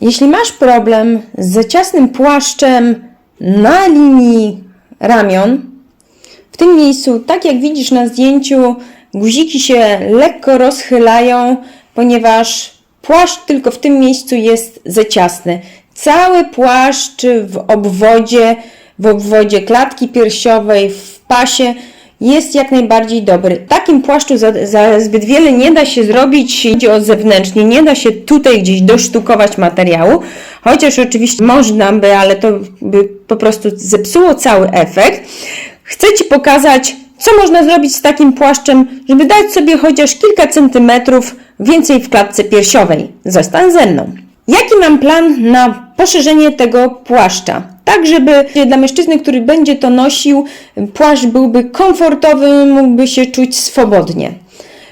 Jeśli masz problem z ciasnym płaszczem na linii ramion, w tym miejscu, tak jak widzisz na zdjęciu, guziki się lekko rozchylają, ponieważ płaszcz tylko w tym miejscu jest za ciasny. Cały płaszcz w obwodzie, w obwodzie klatki piersiowej, w pasie jest jak najbardziej dobry. Takim płaszczu za, za zbyt wiele nie da się zrobić, idzie o zewnętrznie, nie da się tutaj gdzieś dosztukować materiału, chociaż oczywiście można by, ale to by po prostu zepsuło cały efekt. Chcę Ci pokazać, co można zrobić z takim płaszczem, żeby dać sobie chociaż kilka centymetrów więcej w klatce piersiowej. Zostań ze mną. Jaki mam plan na poszerzenie tego płaszcza? Tak, żeby dla mężczyzny, który będzie to nosił, płaszcz byłby komfortowy, mógłby się czuć swobodnie.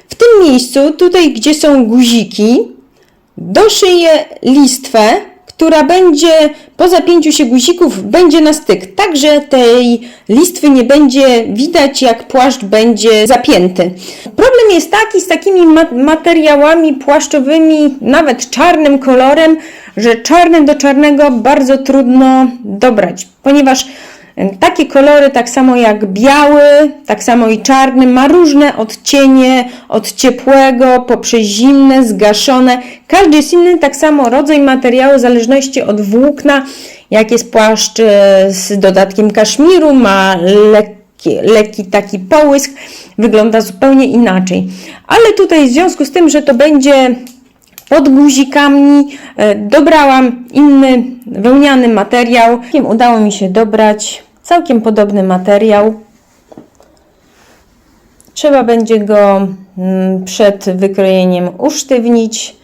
W tym miejscu, tutaj gdzie są guziki, doszyję listwę, która będzie po zapięciu się guzików będzie na styk, tak że tej listwy nie będzie widać jak płaszcz będzie zapięty. Problem jest taki z takimi ma- materiałami płaszczowymi, nawet czarnym kolorem, że czarny do czarnego bardzo trudno dobrać, ponieważ takie kolory, tak samo jak biały, tak samo i czarny, ma różne odcienie, od ciepłego poprzez zimne, zgaszone. Każdy jest inny, tak samo rodzaj materiału, w zależności od włókna, jak jest płaszcz e, z dodatkiem kaszmiru, ma lekki, lekki taki połysk, wygląda zupełnie inaczej. Ale tutaj w związku z tym, że to będzie pod guzikami e, dobrałam inny wełniany materiał. Udało mi się dobrać całkiem podobny materiał. Trzeba będzie go mm, przed wykrojeniem usztywnić,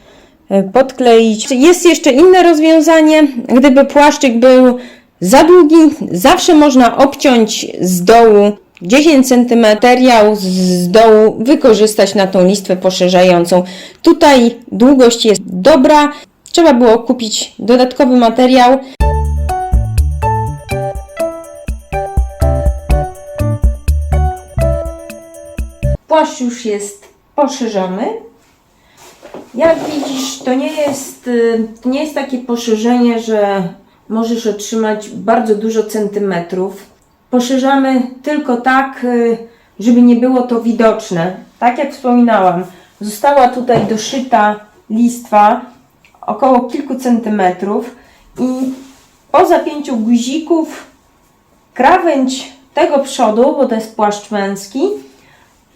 e, podkleić. Jest jeszcze inne rozwiązanie. Gdyby płaszczyk był za długi, zawsze można obciąć z dołu 10 cm materiał z dołu wykorzystać na tą listwę poszerzającą. Tutaj długość jest dobra. Trzeba było kupić dodatkowy materiał. Płaszcz już jest poszerzony. Jak widzisz, to nie jest, y, to nie jest takie poszerzenie, że możesz otrzymać bardzo dużo centymetrów. Poszerzamy tylko tak, y, żeby nie było to widoczne. Tak jak wspominałam, została tutaj doszyta listwa około kilku centymetrów i po zapięciu guzików krawędź tego przodu, bo to jest płaszcz męski,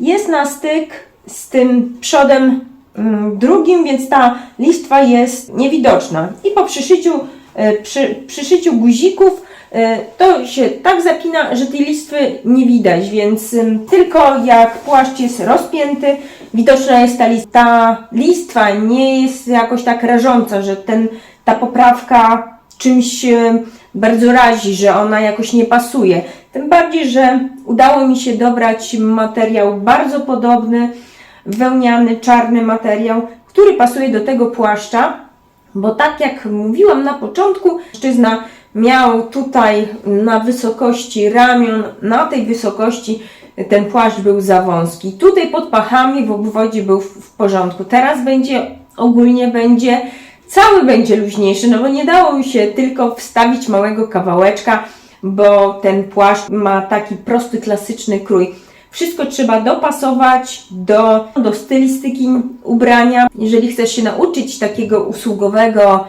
jest na styk z tym przodem mm, drugim, więc ta listwa jest niewidoczna. I po przyszyciu, e, przy, przyszyciu guzików e, to się tak zapina, że tej listwy nie widać, więc tylko jak płaszcz jest rozpięty, widoczna jest ta listwa. Ta listwa nie jest jakoś tak rażąca, że ten, ta poprawka czymś e, bardzo razi, że ona jakoś nie pasuje. Tym bardziej, że udało mi się dobrać materiał bardzo podobny, wełniany, czarny materiał, który pasuje do tego płaszcza, bo tak jak mówiłam na początku, mężczyzna miał tutaj na wysokości ramion, na tej wysokości ten płaszcz był za wąski. Tutaj pod pachami w obwodzie był w, porządku. Teraz będzie, ogólnie będzie, cały będzie luźniejszy, no bo nie dało mi się tylko wstawić małego kawałeczka, bo ten płaszcz ma taki prosty, klasyczny krój. Wszystko trzeba dopasować do, do stylistyki ubrania. Jeżeli chcesz się nauczyć takiego usługowego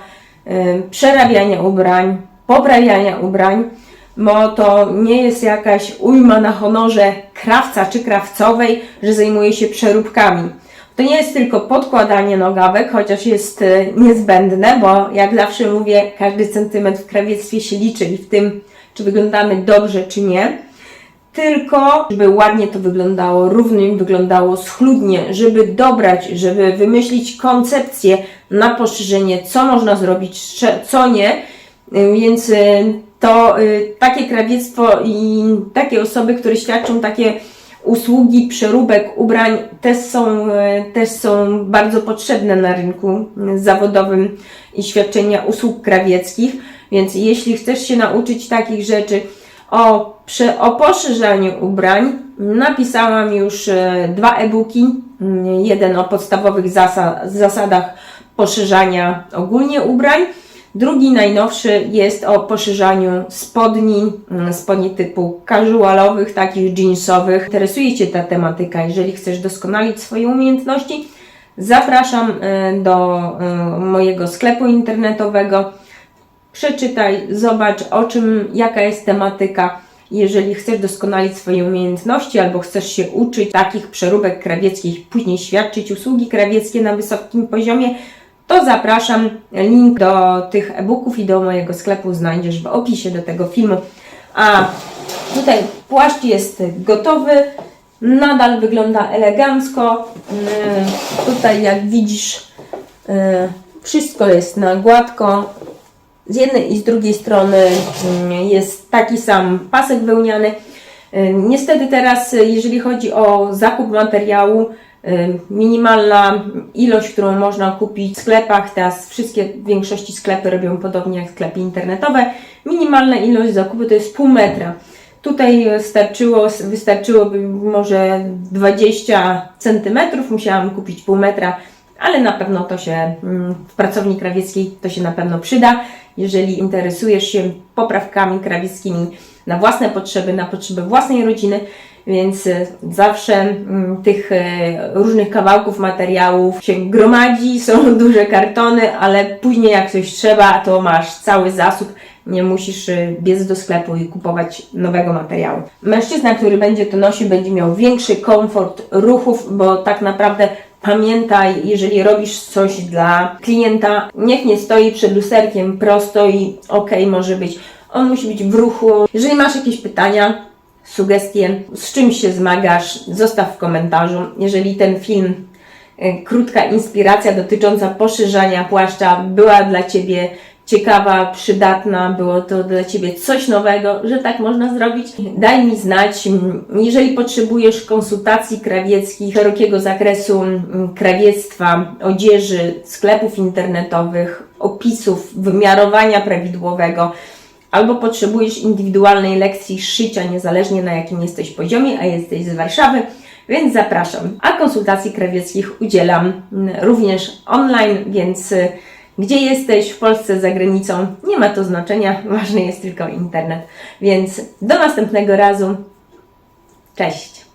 y, przerabiania ubrań, poprawiania ubrań, bo to nie jest jakaś ujma na honorze krawca czy krawcowej, że zajmuje się przeróbkami. To nie jest tylko podkładanie nogawek, chociaż jest y, niezbędne, bo jak zawsze mówię, każdy centymetr w krawiectwie się liczy i w tym, czy wyglądamy dobrze, czy nie. Tylko, żeby ładnie to wyglądało, równie wyglądało schludnie, żeby dobrać, żeby wymyślić koncepcję na poszerzenie, co można zrobić, co nie. Y, Więc y, to y, takie krawiectwo i takie osoby, które świadczą takie usługi, przeróbek ubrań też są, e, też są bardzo potrzebne na rynku zawodowym i świadczenia usług krawieckich. Więc jeśli chcesz się nauczyć takich rzeczy o, prze, o poszerzaniu ubrań, napisałam już e, dwa e-booki. Mm, Jeden o podstawowych zasa, zasadach poszerzania ogólnie ubrań Drugi najnowszy jest o poszerzaniu spodni, mm, spodni typu casualowych, takich jeansowych. Interesuje Cię ta tematyka, jeżeli chcesz doskonalić swoje umiejętności, zapraszam y, do y, mojego sklepu internetowego. Przeczytaj, zobacz o czym, jaka jest tematyka. Jeżeli chcesz doskonalić swoje umiejętności albo chcesz się uczyć takich przeróbek krawieckich, później świadczyć usługi krawieckie na wysokim poziomie, to zapraszam. Link do tych e-booków i do mojego sklepu znajdziesz w opisie do tego filmu. A tutaj płaszcz jest gotowy. Nadal wygląda elegancko. Yy, Tutaj jak widzisz yy, wszystko jest na gładko. Z jednej i z drugiej strony mm, jest taki sam pasek wełniany. Y, Niestety teraz, jeżeli chodzi o zakup materiału, y, minimalna ilość, którą można kupić w sklepach, teraz wszystkie w większości sklepy robią podobnie jak sklepy internetowe, minimalna ilość zakupu to jest pół metra. Tutaj starczyło, wystarczyłoby może 20 cm, musiałam kupić pół metra, ale na pewno to się mm, w pracowni krawieckiej to się na pewno przyda, jeżeli interesujesz się poprawkami krawieckimi na własne potrzeby, na potrzeby własnej rodziny, więc e, zawsze mm, tych e, różnych kawałków materiałów się gromadzi, są duże kartony, ale później jak coś trzeba, to masz cały zasób, nie musisz e, biec do sklepu i kupować nowego materiału. Mężczyzna, który będzie to nosił, będzie miał większy komfort ruchów, bo tak naprawdę Pamiętaj, jeżeli robisz coś dla klienta, niech nie stoi przed lusterkiem prosto i ok, może być. On musi być w ruchu. Jeżeli masz jakieś pytania, sugestie, z czymś się zmagasz, zostaw w komentarzu. Jeżeli ten film, e, krótka inspiracja dotycząca poszerzania płaszcza była dla Ciebie ciekawa, przydatna, było to dla Ciebie coś nowego, że tak można zrobić, daj mi znać. Jeżeli potrzebujesz konsultacji krawieckich, szerokiego zakresu krawiectwa, odzieży, sklepów internetowych, opisów, wymiarowania prawidłowego, albo potrzebujesz indywidualnej lekcji szycia, niezależnie na jakim jesteś poziomie, a jesteś z Warszawy, więc zapraszam. A konsultacji krawieckich udzielam również online, więc gdzie jesteś, w Polsce, za granicą, nie ma to znaczenia, ważny jest tylko internet. Więc do następnego razu. Cześć!